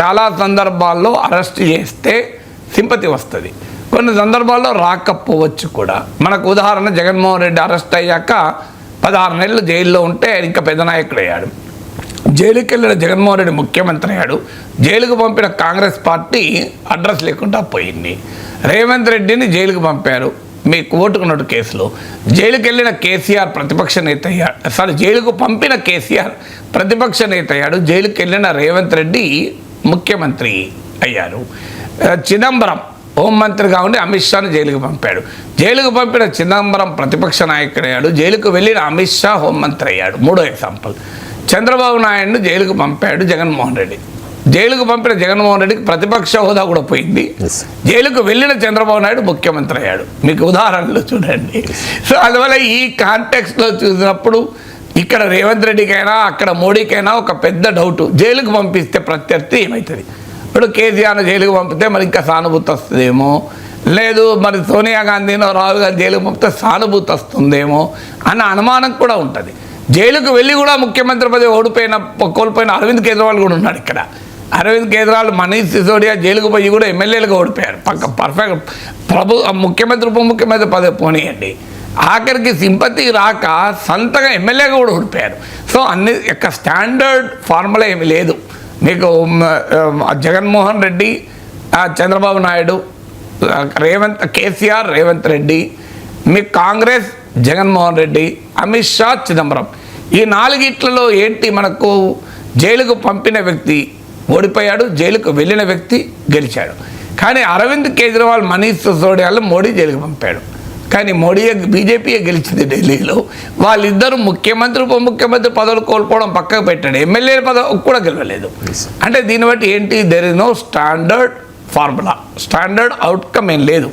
చాలా సందర్భాల్లో అరెస్ట్ చేస్తే సింపతి వస్తుంది. కొన్ని సందర్భాల్లో రాకపోవచ్చు కూడా. మనకు ఉదాహరణ జగన్మోహన్ రెడ్డి అరెస్ట్ అయ్యాక పదహారు నెలలు జైల్లో ఉంటే ఆయన ఇంకా పెద్ద నాయకుడు అయ్యాడు జైలుకి వెళ్ళిన జగన్మోహన్ రెడ్డి ముఖ్యమంత్రి అయ్యాడు. జైలుకు పంపిన కాంగ్రెస్ పార్టీ అడ్రస్ లేకుండా పోయింది. రేవంత్ రెడ్డిని జైలుకు పంపారు. మీ ఓటుకున్నట్టు కేసులో. జైలుకి వెళ్ళిన కేసీఆర్ ప్రతిపక్ష నేత అయ్యాడు. సారీ జైలుకు పంపిన కేసీఆర్ ప్రతిపక్ష నేత అయ్యాడు. జైలుకి వెళ్ళిన రేవంత్ రెడ్డి ముఖ్యమంత్రి అయ్యారు. చిదంబరం హోంమంత్రిగా ఉండి అమిత్ షాను జైలుకు పంపాడు. జైలుకు పంపిన చిదంబరం ప్రతిపక్ష నాయకుడు అయ్యాడు. జైలుకు వెళ్ళిన అమిత్ షా హోంమంత్రి అయ్యాడు. మూడో ఎగ్జాంపుల్. చంద్రబాబు నాయుడును జైలుకు పంపాడు జగన్మోహన్ రెడ్డి. జైలుకు పంపిన జగన్మోహన్ రెడ్డికి ప్రతిపక్ష హోదా కూడా పోయింది. జైలుకు వెళ్ళిన చంద్రబాబు నాయుడు ముఖ్యమంత్రి అయ్యాడు. మీకు ఉదాహరణలు చూడండి. సో అందువల్ల ఈ కాంటెక్స్లో చూసినప్పుడు ఇక్కడ రేవంత్ రెడ్డికైనా అక్కడ మోడీకైనా ఒక పెద్ద డౌట్. జైలుకు పంపిస్తే ప్రత్యర్థి ఏమవుతుంది ఇప్పుడు కేసీఆర్ జైలుకు పంపితే మరి ఇంకా సానుభూతి వస్తుందేమో? లేదు మరి సోనియా గాంధీనో రాహుల్ గాంధీ జైలుకు పంపితే సానుభూతి వస్తుందేమో? అన్న అనుమానం కూడా ఉంటుంది. జైలుకు వెళ్ళి కూడా ముఖ్యమంత్రి పదవి ఓడిపోయిన కోల్పోయిన అరవింద్ కేజ్రీవాల్ కూడా ఉన్నాడు ఇక్కడ. అరవింద్ కేజ్రీవాల్ మనీష్ సిసోడియా జైలుకు పోయి కూడా ఎమ్మెల్యేలుగా ఓడిపోయారు. పక్క పర్ఫెక్ట్ ప్రభు ముఖ్యమంత్రి ఉప ముఖ్యమంత్రి పదవి పోనీయండి. ఆఖరికి సింపతి రాక సొంతగా ఎమ్మెల్యేగా కూడా ఓడిపోయారు. సో అన్ని యొక్క స్టాండర్డ్ ఫార్ములా ఏమి లేదు. మీకు జగన్మోహన్ రెడ్డి చంద్రబాబు నాయుడు రేవంత్ కేసీఆర్ రేవంత్ రెడ్డి మీ కాంగ్రెస్ జగన్మోహన్ రెడ్డి అమిత్ షా చిదంబరం. ఈ నాలుగిట్లలో ఏంటి మనకు జైలుకు పంపిన వ్యక్తి ఓడిపోయాడు జైలుకు వెళ్ళిన వ్యక్తి గెలిచాడు. కానీ అరవింద్ కేజ్రీవాల్ మనీష్ సిసోడియాలు మోడీ జైలుకు పంపాడు. కానీ మోడీ బీజేపీ గెలిచింది ఢిల్లీలో. వాళ్ళిద్దరూ ముఖ్యమంత్రి ఉప ముఖ్యమంత్రి పదవులు కోల్పోవడం పక్కకు పెట్టాడు. ఎమ్మెల్యే పదవి కూడా గెలవలేదు. అంటే దీన్ని బట్టి ఏంటి? There is no standard formula standard outcome ఏం లేదు.